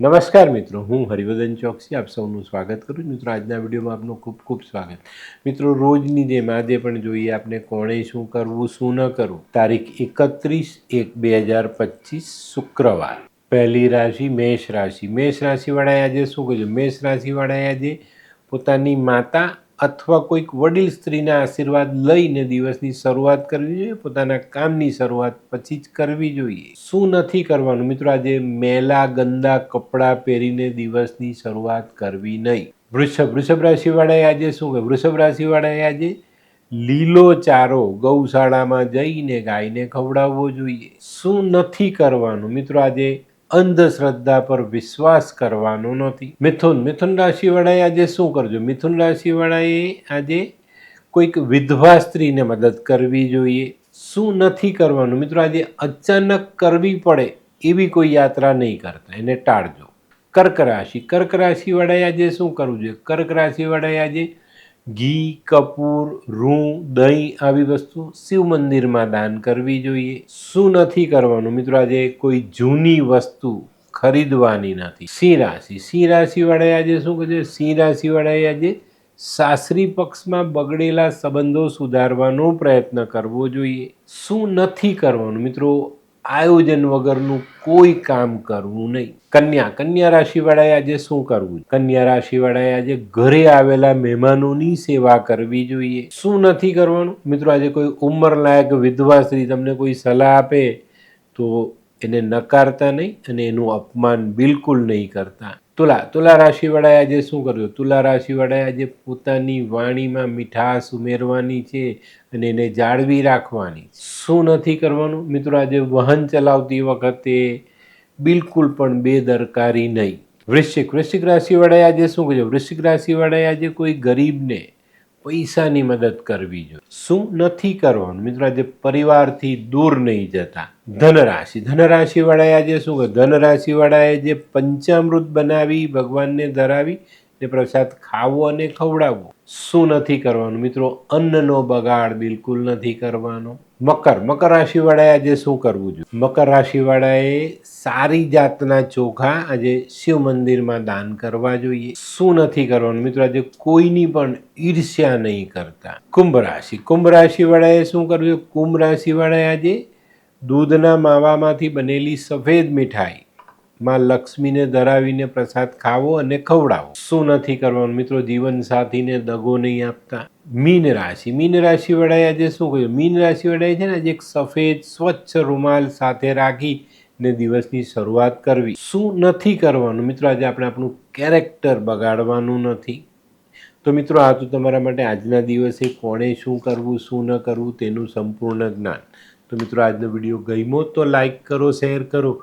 નમસ્કાર મિત્રો, હું હરિવર્ધન ચોકસી, આપ સૌનું સ્વાગત કરું છું. મિત્રો, આજના વિડીયોમાં આપનું ખૂબ ખૂબ સ્વાગત. મિત્રો, રોજની જેમ આજે પણ જોઈએ આપણે કોણે શું કરવું, શું ન કરવું. તારીખ એકત્રીસ એક બે હજાર પચીસ શુક્રવાર. પહેલી રાશિ મેષ રાશિ. મેષ રાશિવાળાએ આજે શું કર્યું? મેષ રાશિવાળાએ આજે પોતાની માતા અથવા કોઈક વડીલ સ્ત્રીના આશીર્વાદ લઈને દિવસની શરૂઆત કરવી જોઈએ, પોતાના કામની શરૂઆત પછી જ કરવી જોઈએ. શું નથી કરવાનું? મિત્રો, આજે મેલા ગંદા કપડાં પહેરીને દિવસની શરૂઆત કરવી નહીં. વૃષભ વૃષભ રાશિવાળાએ આજે શું કહે વૃષભ રાશિવાળાએ આજે લીલો ચારો ગૌશાળામાં જઈને ગાયને ખવડાવવો જોઈએ. શું નથી કરવાનું? મિત્રો, આજે અંધશ્રદ્ધા પર વિશ્વાસ કરવાનો નથી મિથુન મિથુન રાશિવાળાએ આજે શું કરજો? મિથુન રાશિવાળાએ આજે કોઈક વિધવા સ્ત્રીને મદદ કરવી જોઈએ. શું નથી કરવાનું? મિત્રો, આજે અચાનક કરવી પડે એવી કોઈ યાત્રા નહીં કરતા. એને ટાળજો. કર્ક રાશિ, કર્ક રાશિવાળાએ આજે શું કરવું જોઈએ? કર્ક રાશિવાળાએ આજે ઘી, કપૂર રૂં દહીં આવી વસ્તુ શિવ મંદિરમાં દાન કરવી જોઈએ. શું નથી કરવાનું? મિત્રો, આજે કોઈ જૂની વસ્તુ ખરીદવાની નથી. સિંહ રાશિ. સિંહ રાશિવાળાએ આજે શું કહે છે સિંહ રાશિવાળાએ આજે સાસરી પક્ષમાં બગડેલા સંબંધો સુધારવાનો પ્રયત્ન કરવો જોઈએ. શું નથી કરવાનું? મિત્રો આયોજન વગરનું કોઈ કામ કરવું નહીં. કન્યા કન્યા રાશિવાળાએ આજે શું કરવું? કન્યા રાશિવાળાએ આજે ઘરે આવેલા મહેમાનોની સેવા કરવી જોઈએ. શું નથી કરવાનું? મિત્રો, આજે કોઈ ઉંમરલાયક વિધવા સ્ત્રી તમને કોઈ સલાહ આપે તો એને નકારતા નહીં અને એનું અપમાન બિલકુલ નહીં કરતા. તુલા તુલા રાશિવાળાએ આજે શું કર્યું? તુલા રાશિવાળાએ આજે પોતાની વાણીમાં મીઠાશ ઉમેરવાની છે અને એને જાળવી રાખવાની શું નથી કરવાનું? મિત્રો, આજે વાહન ચલાવતી વખતે બિલકુલ પણ બેદરકારી નહીં. વૃશ્ચિક વૃશ્ચિક રાશિવાળાએ આજે શું કર્યું? વૃશ્ચિક રાશિવાળાએ આજે કોઈ ગરીબને પૈસાની મદદ કરવી જોઈએ. શું નથી કરવાનું? મિત્રો, આજે પરિવારથી દૂર નહીં જતા. ધનરાશિ. ધનરાશિવાળાએ આજે શું ધનરાશિવાળાએ જે પંચામૃત બનાવી ભગવાનને ધરાવી ને પ્રસાદ ખાવો અને ખવડાવવો, શું નથી કરવાનું? મિત્રો, અન્નનો બગાડ બિલકુલ નથી કરવાનો. મકર મકર રાશિવાળાએ આજે શું કરવું જોઈએ? મકર રાશિવાળાએ સારી જાતના ચોખા આજે શિવ મંદિરમાં દાન કરવા જોઈએ. શું નથી કરવાનું? મિત્રો, આજે કોઈની પણ ઈર્ષ્યા નહીં કરતા. કુંભ રાશિ. કુંભ રાશિવાળાએ શું કરવું જોઈએ? કુંભ રાશિવાળાએ આજે દૂધના માવામાંથી બનેલી સફેદ મીઠાઈ માં લક્ષ્મીને ધરાવીને પ્રસાદ ખાવો અને ખવડાવો. શું નથી કરવાનું મિત્રો? જીવન સાથીને દગો નહીં આપતા. મીન રાશિ. મીન રાશિ વડાએ આજે શું કહ્યું? મીન રાશિ વડાએ છે ને આજે એક સફેદ, સ્વચ્છ રૂમાલ સાથે રાખી ને દિવસની શરૂઆત કરવી. શું નથી કરવાનું મિત્રો? આજે આપણે આપણું કેરેક્ટર બગાડવાનું નથી. તો મિત્રો, આ તો તમારા માટે આજના દિવસે કોણે શું કરવું, શું ન કરવું તેનું સંપૂર્ણ જ્ઞાન. તો મિત્રો, આજનો વીડિયો ગમ્યો તો લાઈક કરો, શેર કરો.